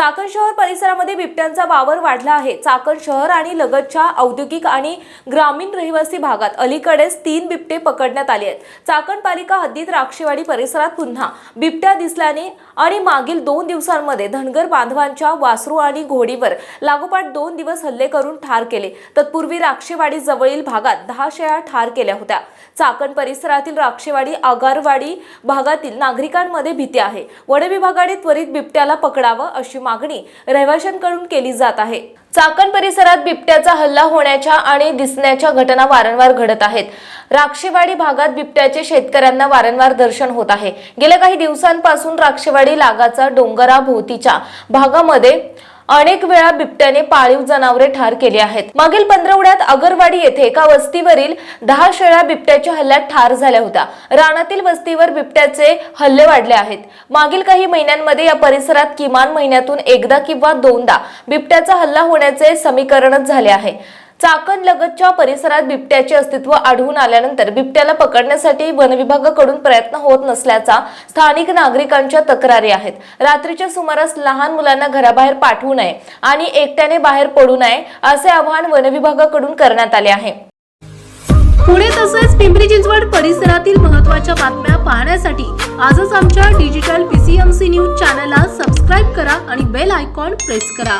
चाकण शहर परिसरामध्ये बिबट्यांचा वावर वाढला आहे. चाकण शहर आणि लगतच्या औद्योगिक आणि ग्रामीण रहिवासी भागात अलीकडेच तीन बिबटे पकडण्यात आले आहेत. चाकण पालिका हद्दीत राक्षेवाडी परिसरात पुन्हा बिबट्या दिसल्याने आणि मागील दोन दिवसांमध्ये धनगर बांधवांच्या वासरू आणि घोडीवर लागोपाठ दोन दिवस हल्ले करून ठार केले. तत्पूर्वी राक्षेवाडी जवळील भागात दहा शेळ्या ठार केल्या होत्या. चाकण परिसरातील राक्षेवाडी आगारवाडी भागातील नागरिकांमध्ये भीती आहे. वन विभागाने त्वरित बिबट्याला पकडावं अशी मागणी रहिवाशांकडून केली जात आहे. चाकण परिसरात बिबट्याचा हल्ला होण्याच्या आणि दिसण्याच्या घटना वारंवार घडत आहेत. राक्षेवाडी भागात बिबट्याचे शेतकऱ्यांना वारंवार दर्शन होत आहे. गेल्या काही दिवसांपासून राक्षेवाडी लागाचा डोंगराभोवतीच्या भागामध्ये अनेक वेळा बिबट्याने पाळीव जनावरे ठार केली आहेत. मागील पंधरवड्यात अगरवाडी येथे एका वस्तीवरील दहा शेळ्या बिबट्याच्या हल्ल्यात ठार झाल्या होत्या. रानातील वस्तीवर बिबट्याचे हल्ले वाढले आहेत. मागील काही महिन्यांमध्ये या परिसरात किमान महिन्यातून एकदा किंवा दोनदा बिबट्याचा हल्ला होण्याचे समीकरणच झाले आहे. चाकण लगतच्या परिसरात बिबट्याचे अस्तित्व आढळून आल्यानंतर बिबट्याला पकडण्यासाठी वनविभागाकडून प्रयत्न होत नसल्याचा स्थानिक नागरिकांच्या तक्रारी आहेत. रात्रीच्या सुमारास लहान मुलांना घराबाहेर पाठवू नये आणि एकट्याने बाहेर पडू नये असे आवाहन वनविभागाकडून करण्यात आले आहे. पुणे तसेच पिंपरी चिंचवड परिसरातील महत्त्वाच्या बातम्या पाहण्यासाठी आजच आमच्या डिजिटल पीसीएमसी न्यूज चॅनलला सबस्क्राईब करा आणि बेल आयकॉन प्रेस करा.